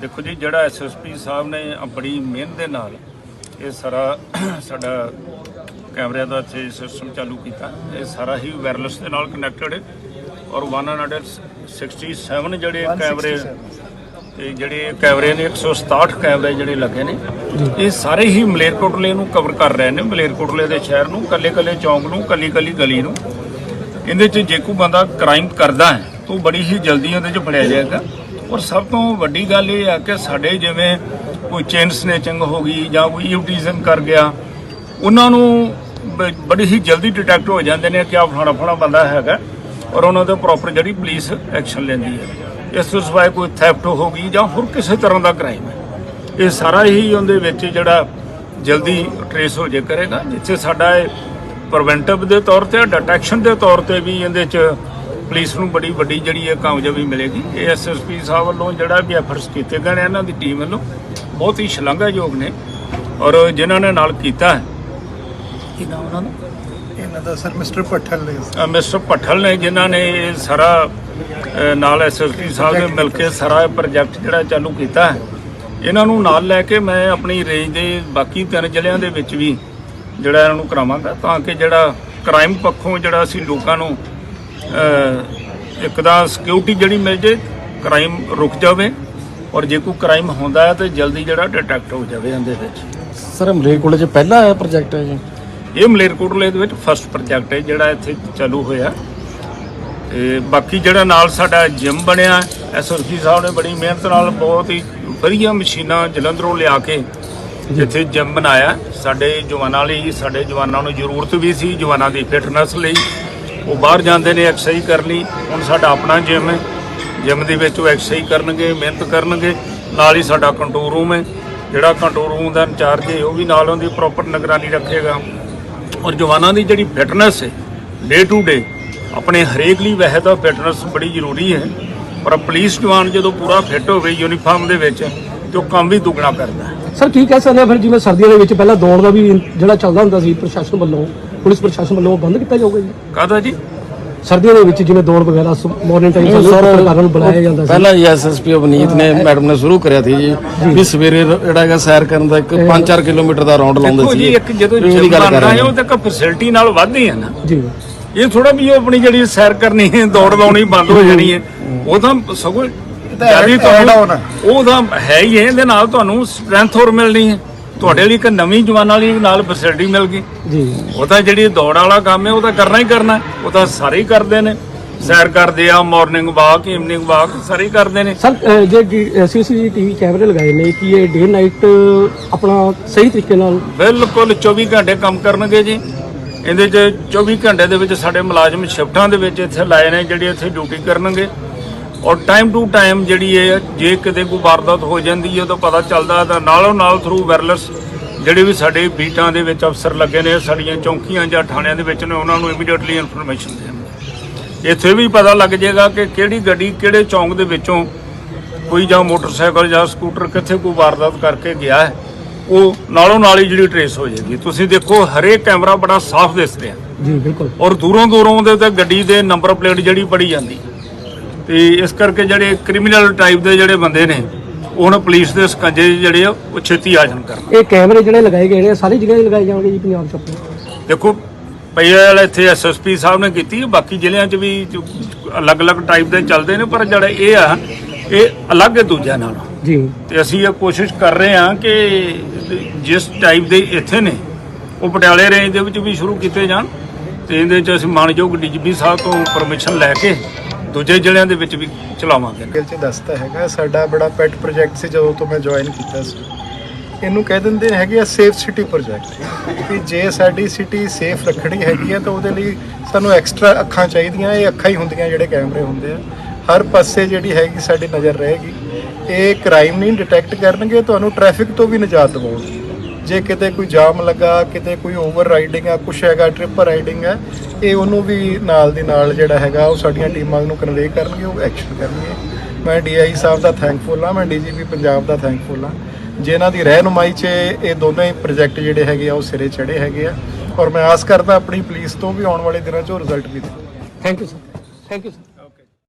ਦੇਖੋ ਜੀ ਜਿਹੜਾ ਐਸਐਸਪੀ ਸਾਹਿਬ ਨੇ ਬੜੀ ਮਿਹਨਤ ਦੇ ਨਾਲ ਇਹ ਸਾਰਾ ਸਾਡਾ ਕੈਮਰਿਆਂ ਦਾ ਇੱਥੇ ਸਿਸਟਮ ਚਾਲੂ ਕੀਤਾ ਇਹ ਸਾਰਾ ਹੀ ਵਾਇਰਲੈਸ ਦੇ ਨਾਲ ਕਨੈਕਟਡ ਹੈ ਔਰ 167 ਜਿਹੜੇ ਕੈਮਰੇ ਤੇ ਜਿਹੜੇ ਕੈਮਰੇ ਨੇ 167 ਕੈਮਰੇ ਜਿਹੜੇ ਲੱਗੇ ਨੇ ਇਹ ਸਾਰੇ ਹੀ ਮਲੇਰਕੋਟਲੇ ਨੂੰ ਕਵਰ ਕਰ ਰਹੇ ਨੇ ਮਲੇਰਕੋਟਲੇ ਦੇ ਸ਼ਹਿਰ ਨੂੰ ਕੱਲੇ ਕੱਲੇ ਚੌਂਕ ਨੂੰ ਕੱਲੀ ਕੱਲੀ ਗਲੀ ਨੂੰ। ਇਹਦੇ 'ਚ ਜੇ ਕੋਈ ਬੰਦਾ ਕ੍ਰਾਈਮ ਕਰਦਾ ਹੈ ਤਾਂ ਬੜੀ ਹੀ ਜਲਦੀ ਉਹਦੇ 'ਚ ਫੜਿਆ ਜਾਏਗਾ। ਔਰ ਸਭ ਤੋਂ ਵੱਡੀ ਗੱਲ ਇਹ ਆ ਕਿ ਸਾਡੇ ਜਿਵੇਂ ਕੋਈ ਚੇਨ ਸਨੇਚਿੰਗ ਹੋ ਗਈ ਜਾਂ ਕੋਈ ਇਊਟੀਜ਼ਨ ਕਰ ਗਿਆ, ਉਹਨਾਂ ਨੂੰ ਬ- ਬੜੀ ਹੀ ਜਲਦੀ ਡਿਟੈਕਟ ਹੋ ਜਾਂਦੇ ਨੇ ਕਿ ਆ ਫਲਾਣਾ ਫਲਾਣਾ ਬੰਦਾ ਹੈਗਾ ਔਰ ਉਹਨਾਂ ਦੇ ਪ੍ਰੋਪਰ ਜਿਹੜੀ ਪੁਲਿਸ ਐਕਸ਼ਨ ਲੈਂਦੀ ਹੈ। ਇਸ ਤੋਂ ਸਿਵਾਏ ਕੋਈ ਥੈਫਟ ਹੋ ਗਈ ਜਾਂ ਹੋਰ ਕਿਸੇ ਤਰ੍ਹਾਂ ਦਾ ਕ੍ਰਾਈਮ ਹੈ। ਇਹ ਸਾਰਾ ਹੀ ਉਹਦੇ ਵਿੱਚ ਜਿਹੜਾ ਜਲਦੀ ਟਰੇਸ ਹੋ ਜੇ ਕਰੇਗਾ, ਜਿੱਥੇ ਸਾਡਾ ਇਹ ਪ੍ਰੀਵੈਂਟਿਵ ਦੇ ਤੌਰ ਤੇ ਡਿਟੈਕਸ਼ਨ ਦੇ ਤੌਰ ਤੇ ਵੀ ਇਹਦੇ ਚ ਪੁਲਿਸ ਨੂੰ ਬੜੀ ਵੱਡੀ ਜਿਹੜੀ ਹੈ ਕਾਮਯਾਬੀ ਮਿਲੇਗੀ। ਇਹ ਐਸਐਸਪੀ ਸਾਹਿਬ ਵੱਲੋਂ ਜਿਹੜਾ ਵੀ ਐਫਰਟਸ ਕੀਤੇ ਗਏ ਨੇ ਇਹਨਾਂ ਦੀ ਟੀਮ ਵੱਲੋਂ ਬਹੁਤ ਹੀ ਸ਼ਲਾਘਾਯੋਗ ਨੇ ਔਰ ਜਿਨ੍ਹਾਂ ਨੇ ਨਾਲ ਕੀਤਾ ਹੈ। ਕੀ ਨਾਮ ਉਹਨਾਂ ਦਾ? ਇਹਨਾਂ ਦਾ ਸਰ ਮਿਸਟਰ ਪੱਠਲ ਨੇ। ਮਿਸਟਰ ਭੱਠਲ ਨੇ ਜਿਨ੍ਹਾਂ ਨੇ ਇਹ ਸਾਰਾ ਨਾਲ ਐਸਐਸਪੀ ਸਾਹਿਬ ਨੇ ਮਿਲ ਕੇ ਸਾਰਾ ਪ੍ਰੋਜੈਕਟ ਜਿਹੜਾ ਚਾਲੂ ਕੀਤਾ ਹੈ। ਇਹਨਾਂ ਨੂੰ ਨਾਲ ਲੈ ਕੇ ਮੈਂ ਆਪਣੀ ਰੇਂਜ ਦੇ ਬਾਕੀ ਤਿੰਨ ਜ਼ਿਲ੍ਹਿਆਂ ਦੇ ਵਿੱਚ ਵੀ ਜਿਹੜਾ ਇਹਨਾਂ ਨੂੰ ਕਰਾਵਾਂਗਾ ਤਾਂ ਕਿ ਜਿਹੜਾ ਕ੍ਰਾਈਮ ਪੱਖੋਂ ਜਿਹੜਾ ਅਸੀਂ ਲੋਕਾਂ ਨੂੰ ਇੱਕ ਤਾਂ ਸਿਕਿਉਰਿਟੀ ਜਿਹੜੀ ਮਿਲ ਜੇ ਕ੍ਰਾਈਮ ਰੁਕ ਜਾਵੇ ਔਰ ਜੇ ਕੋਈ ਕ੍ਰਾਈਮ ਹੁੰਦਾ ਹੈ ਤੇ ਜਲਦੀ ਜਿਹੜਾ ਡਿਟੈਕਟ ਹੋ ਜਾਵੇ ਇਹਦੇ ਵਿੱਚ। ਸਰ ਮਲੇਰਕੋਟਲੇ 'ਚ ਪਹਿਲਾ ਆਇਆ ਪ੍ਰੋਜੈਕਟ ਹੈ ਜੀ? ਇਹ ਮਲੇਰਕੋਟਲੇ ਦੇ ਵਿੱਚ ਫਸਟ ਪ੍ਰੋਜੈਕਟ ਹੈ ਜਿਹੜਾ ਇੱਥੇ ਚਾਲੂ ਹੋਇਆ। ਤੇ ਬਾਕੀ ਜਿਹੜਾ ਨਾਲ ਸਾਡਾ ਜਿਮ ਬਣਿਆ ਐਸਐਸਪੀ ਸਾਹਿਬ ਨੇ ਬੜੀ ਮਿਹਨਤ ਨਾਲ ਬਹੁਤ ਹੀ ਵਧੀਆ ਮਸ਼ੀਨਾਂ ਜਲੰਧਰੋਂ ਲਿਆ ਕੇ ਜਿੱਥੇ ਜਿਮ ਬਣਾਇਆ। ਸਾਡੇ ਜਵਾਨਾਂ ਲਈ ਸਾਡੇ ਜਵਾਨਾਂ ਨੂੰ ਜ਼ਰੂਰਤ ਵੀ ਸੀ ਜਵਾਨਾਂ ਦੀ ਫਿਟਨੈਸ ਲਈ। ਉਹ ਬਾਹਰ ਜਾਂਦੇ ਨੇ ਐਕਸਰਸਾਈਜ਼ ਕਰਨ ਲਈ। ਹੁਣ ਸਾਡਾ ਆਪਣਾ ਜਿਮ ਹੈ। ਜਿਮ ਦੇ ਵਿੱਚ ਉਹ ਐਕਸਰਸਾਈਜ਼ ਕਰਨਗੇ, ਮਿਹਨਤ ਕਰਨਗੇ। ਨਾਲ ਹੀ ਸਾਡਾ ਕੰਟਰੋਲ ਰੂਮ ਹੈ। ਜਿਹੜਾ ਕੰਟਰੋਲ ਰੂਮ ਦਾ ਇੰਚਾਰਜ ਹੈ, ਉਹ ਵੀ ਨਾਲ ਉਹਦੀ ਪ੍ਰੋਪਰ ਨਿਗਰਾਨੀ ਰੱਖੇਗਾ। ਔਰ ਜਵਾਨਾਂ ਦੀ ਜਿਹੜੀ ਫਿਟਨੈਸ ਹੈ ਡੇ ਟੂ ਡੇ ਆਪਣੇ ਹਰੇਕ ਲਈ ਵੈਸੇ ਤਾਂ ਫਿਟਨੈਸ ਬੜੀ ਜ਼ਰੂਰੀ ਹੈ। ਪਰ ਪੁਲਿਸ ਜਵਾਨ ਜਦੋਂ ਪੂਰਾ ਫਿੱਟ ਹੋਵੇ ਯੂਨੀਫਾਰਮ ਦੇ ਵਿੱਚ ਤੇ ਉਹ ਕੰਮ ਵੀ ਦੁੱਗਣਾ ਕਰਦਾ ਸਰ ਕੀ ਕਹਿ ਸਕਦੇ ਆ ਫਿਰ ਜਿਵੇਂ ਸਰਦੀਆਂ ਦੇ ਵਿੱਚ ਪਹਿਲਾਂ ਦੌੜ ਦਾ ਵੀ ਜਿਹੜਾ ਚੱਲਦਾ ਹੁੰਦਾ ਸੀ ਪ੍ਰਸ਼ਾਸਨ ਵੱਲੋਂ ਪੁਲਿਸ ਪ੍ਰਸ਼ਾਸਨ ਵੱਲੋਂ ਉਹ ਬੰਦ ਕੀਤਾ ਜਾਊਗਾ ਜੀ? ਕਾਹਦਾ ਜੀ? ਸਰਦੀਆਂ ਦੇ ਵਿੱਚ ਜਿਵੇਂ ਦੌੜ ਵਗੈਰਾ ਮਾਰਨਿੰਗ ਟਾਈਮ ਸਰ ਪੱਤਰਕਾਰਾਂ ਨੂੰ ਬੁਲਾਇਆ ਜਾਂਦਾ ਸੀ। ਪਹਿਲਾਂ ਹੀ ਐਸਐਸਪੀ ਅਵਨੀਤ ਨੇ ਮੈਡਮ ਨੇ ਸ਼ੁਰੂ ਕਰਿਆ ਸੀ ਜੀ ਵੀ ਸਵੇਰੇ ਜਿਹੜਾ ਹੈਗਾ ਸੈਰ ਕਰਨ ਦਾ ਇੱਕ 5-4 ਕਿਲੋਮੀਟਰ ਦਾ ਰਾਉਂਡ ਲਾਉਂਦੇ ਦੇਖੋ ਸੀ ਜੀ ਇੱਕ ਜਦੋਂ ਜਿਮ ਰਹੇ ਹੈ ਉਹ। ਤਾਂ ਇੱਕ ਫੈਸਿਲਿਟੀ ਨਾਲ ਵੱਧ ਹੀ ਹੈ ਨਾ। ਜੀ। ਇਹ ਥੋੜਾ ਵੀ ਉਹ ਆਪਣੀ ਜਿਹੜੀ ਸੈਰ ਕਰਨੀ ਹੈ ਦੌੜ ਲਾਉਣੀ ਬੰਦ ਹੋ। ਜਾਣੀ ਹੈ ਉਹ ਤਾਂ ਸਗੋਂ ਜਿਆਦੀ ਤੁਹਾਨੂੰ ਉਹ ਤਾਂ ਹੈ ਹੀ ਹੈ ਇਹਦੇ ਨਾਲ ਤੁਹਾਨੂੰ ਸਟਰੈਂਥ ਹੋਰ ਮਿਲਣੀ ਹੈ। ਤੁਹਾਡੇ ਲਈ ਇੱਕ ਨਵੀਂ ਜਵਾਨਾਂ ਲਈ ਨਾਲ ਫੈਸਿਲਿਟੀ ਮਿਲ ਗਈ। ਜੀ। ਉਹ ਤਾਂ ਜਿਹੜੀ ਦੌੜ ਵਾਲਾ ਕੰਮ ਹੈ ਉਹ ਤਾਂ ਕਰਨਾ ਹੀ ਕਰਨਾ ਹੈ। ਉਹ ਤਾਂ ਸਾਰੇ ਹੀ ਕਰਦੇ ਨੇ। ਸੈਰ ਕਰਦੇ ਆ ਮਾਰਨਿੰਗ ਵਾਕ ਈਵਨਿੰਗ ਵਾਕ ਸਾਰੇ ਹੀ ਕਰਦੇ ਨੇ। ਸਰ ਅਹ, ਜੇ ਸੀਸੀਟੀਵੀ ਕੈਮਰੇ ਲਗਾਏ ਨੇ ਕਿ ਇਹ ਡੇ ਨਾਈਟ ਆਪਣਾ ਸਹੀ ਤਰੀਕੇ ਨਾਲ ਬਿਲਕੁਲ 24 ਘੰਟੇ ਕੰਮ ਕਰਨਗੇ ਜੀ। ਇਹਦੇ 'ਚ 24 ਘੰਟੇ ਦੇ ਵਿੱਚ ਸਾਡੇ ਮੁਲਾਜ਼ਮ ਸ਼ਿਫਟਾਂ ਦੇ ਵਿੱਚ ਇੱਥੇ ਲਾਏ ਨੇ ਜਿਹੜੇ ਇੱਥੇ ਡਿਊਟੀ ਕਰਨਗੇ। ਔਰ ਟਾਈਮ ਟੂ ਟਾਈਮ ਜਿਹੜੀ ਇਹ ਜੇ ਕਿਤੇ ਕੋਈ ਵਾਰਦਾਤ ਹੋ ਜਾਂਦੀ ਹੈ ਤਾਂ ਪਤਾ ਚੱਲਦਾ ਤਾਂ ਨਾਲੋਂ ਨਾਲ ਥਰੂ ਵਾਇਰਲੈਸ ਜਿਹੜੇ ਵੀ ਸਾਡੇ ਬੀਟਾਂ ਦੇ ਵਿੱਚ ਅਫਸਰ ਲੱਗੇ ਨੇ ਸਾਡੀਆਂ ਚੌਂਕੀਆਂ ਜਾਂ ਥਾਣਿਆਂ ਦੇ ਵਿੱਚ ਨੇ ਉਹਨਾਂ ਨੂੰ ਇਮੀਡੀਏਟਲੀ ਇਨਫੋਰਮੇਸ਼ਨ ਦੇਣਗੇ ਇੱਥੇ ਵੀ ਪਤਾ ਲੱਗ ਜਾਏਗਾ ਕਿ ਕਿਹੜੀ ਗੱਡੀ ਕਿਹੜੇ ਚੌਂਕ ਦੇ ਵਿੱਚੋਂ ਕੋਈ ਜਾਂ ਮੋਟਰਸਾਈਕਲ ਜਾਂ ਸਕੂਟਰ ਕਿੱਥੇ ਕੋਈ ਵਾਰਦਾਤ ਕਰਕੇ ਗਿਆ ਹੈ ਉਹ ਨਾਲੋਂ ਨਾਲ ਹੀ ਜਿਹੜੀ ਟਰੇਸ ਹੋ ਜਾਏਗੀ। ਤੁਸੀਂ ਦੇਖੋ ਹਰੇਕ ਕੈਮਰਾ ਬੜਾ ਸਾਫ਼ ਦਿਸ ਰਿਹਾ ਜੀ ਬਿਲਕੁਲ। ਔਰ ਦੂਰੋਂ ਦੂਰੋਂ ਦੇ ਤੇ ਗੱਡੀ ਦੇ ਨੰਬਰ ਪਲੇਟ ਜਿਹੜੀ ਪੜੀ ਜਾਂਦੀ। ਤੇ ਇਸ ਕਰਕੇ ਜਿਹੜੇ ਕ੍ਰਿਮੀਨਲ ਟਾਈਪ ਦੇ ਜਿਹੜੇ ਬੰਦੇ ਨੇ ਉਹ ਹੁਣ ਪੁਲਿਸ ਦੇ ਸਕੰਜੇ ਜਿਹੜੇ ਆ ਉਹ ਛੇਤੀ ਆ ਜਾਣ ਕਰਨ। ਇਹ ਕੈਮਰੇ ਜਿਹੜੇ ਲਗਾਏ ਗਏ ਨੇ ਸਾਰੀ ਜਗ੍ਹਾ ਲਗਾਏ ਜਾਣਗੇ ਜੀ ਪੰਜਾਬ 'ਚ ਆਪਣੇ ਦੇਖੋ ਪਈਆਲ ਇੱਥੇ ਐਸਐਸਪੀ ਸਾਹਿਬ ਨੇ ਕੀਤੀ ਬਾਕੀ ਜ਼ਿਲ੍ਹਿਆਂ 'ਚ ਵੀ ਅਲੱਗ-ਅਲੱਗ ਟਾਈਪ ਦੇ ਚੱਲਦੇ ਨੇ ਪਰ ਜਿਹੜਾ ਇਹ ਆ ਇਹ ਅਲੱਗ ਹੈ ਦੂਜਿਆਂ ਨਾਲੋਂ। ਜੀ। ਤੇ ਅਸੀਂ ਇਹ ਕੋਸ਼ਿਸ਼ ਕਰ ਰਹੇ ਹਾਂ ਕਿ ਜਿਸ ਟਾਈਪ ਦੇ ਇੱਥੇ ਨੇ ਉਹ ਪਟਿਆਲੇ ਰੇਂਜ ਦੇ ਵਿੱਚ ਵੀ ਸ਼ੁਰੂ ਕੀਤੇ ਜਾਣ ਤੇ ਇਹਦੇ 'ਚ ਅਸੀਂ ਮਾਨਯੋਗ ਡੀਜੀਪੀ ਸਾਹਿਬ ਤੋਂ ਪਰਮਿਸ਼ਨ ਲੈ ਕੇ ਦੂਜੇ ਜ਼ਿਲ੍ਹਿਆਂ ਦੇ ਵਿੱਚ ਵੀ ਚਲਾਵਾਂਗੇ। ਗਿਲ ਚ ਦੱਸਦਾ ਹੈਗਾ, ਸਾਡਾ ਬੜਾ ਪੈਟ ਪ੍ਰੋਜੈਕਟ ਸੀ ਜਦੋਂ ਤੋਂ ਮੈਂ ਜੁਆਇਨ ਕੀਤਾ ਸੀ। ਇਹਨੂੰ ਕਹਿ ਦਿੰਦੇ ਹੈਗੇ ਆ ਸੇਫ ਸਿਟੀ ਪ੍ਰੋਜੈਕਟ ਕਿ ਜੇ ਸਾਡੀ ਸਿਟੀ ਸੇਫ ਰੱਖਣੀ ਹੈਗੀ ਆ ਤਾਂ ਉਹਦੇ ਲਈ ਸਾਨੂੰ ਐਕਸਟਰਾ ਅੱਖਾਂ ਚਾਹੀਦੀਆਂ, ਇਹ ਅੱਖਾਂ ਹੀ ਹੁੰਦੀਆਂ ਜਿਹੜੇ ਕੈਮਰੇ ਹੁੰਦੇ ਆ। ਹਰ ਪਾਸੇ ਜਿਹੜੀ ਹੈਗੀ ਸਾਡੀ ਨਜ਼ਰ ਰਹੇਗੀ। ਇਹ ਕ੍ਰਾਈਮ ਨਹੀਂ ਡਿਟੈਕਟ ਕਰਨਗੇ, ਤੁਹਾਨੂੰ ਟ੍ਰੈਫਿਕ ਤੋਂ ਵੀ ਨਿਜਾਤ ਦਿਵਾਉਣਗੇ। ਜੇ ਕਿਤੇ ਕੋਈ ਜਾਮ ਲੱਗਾ, ਕਿਤੇ ਕੋਈ ਓਵਰ ਰਾਈਡਿੰਗ ਆ, ਕੁਛ ਹੈਗਾ ਟ੍ਰਿਪ ਰਾਈਡਿੰਗ ਹੈ ਇਹ ਉਹਨੂੰ ਵੀ ਨਾਲ ਦੀ ਨਾਲ ਜਿਹੜਾ ਹੈਗਾ, ਉਹ ਸਾਡੀਆਂ ਟੀਮਾਂ ਨੂੰ ਕਨਵੇ ਕਰਨਗੇ, ਉਹ ਐਕਸ਼ਨ ਕਰਨਗੇ। ਮੈਂ ਡੀਆਈ ਸਾਹਿਬ ਦਾ ਥੈਂਕਫੁਲ ਆ ਮੈਂ ਡੀਜੀਪੀ ਪੰਜਾਬ ਦਾ ਥੈਂਕਫੁਲ ਆ ਜਿਨ੍ਹਾਂ ਦੀ ਰਹਿਨੁਮਾਈ 'ਚ ਇਹ ਦੋਨੇ ਹੀ ਪ੍ਰੋਜੈਕਟ ਜਿਹੜੇ ਹੈਗੇ ਆ, ਉਹ ਸਿਰੇ ਚੜੇ ਹੈਗੇ ਆ। ਔਰ ਮੈਂ ਆਸ ਕਰਦਾ ਆਪਣੀ ਪੁਲਿਸ ਤੋਂ ਵੀ ਆਉਣ ਵਾਲੇ ਦਿਨਾਂ 'ਚ ਉਹ ਰਿਜ਼ਲਟ ਵੀ ਦੇ thank you sir thank you sir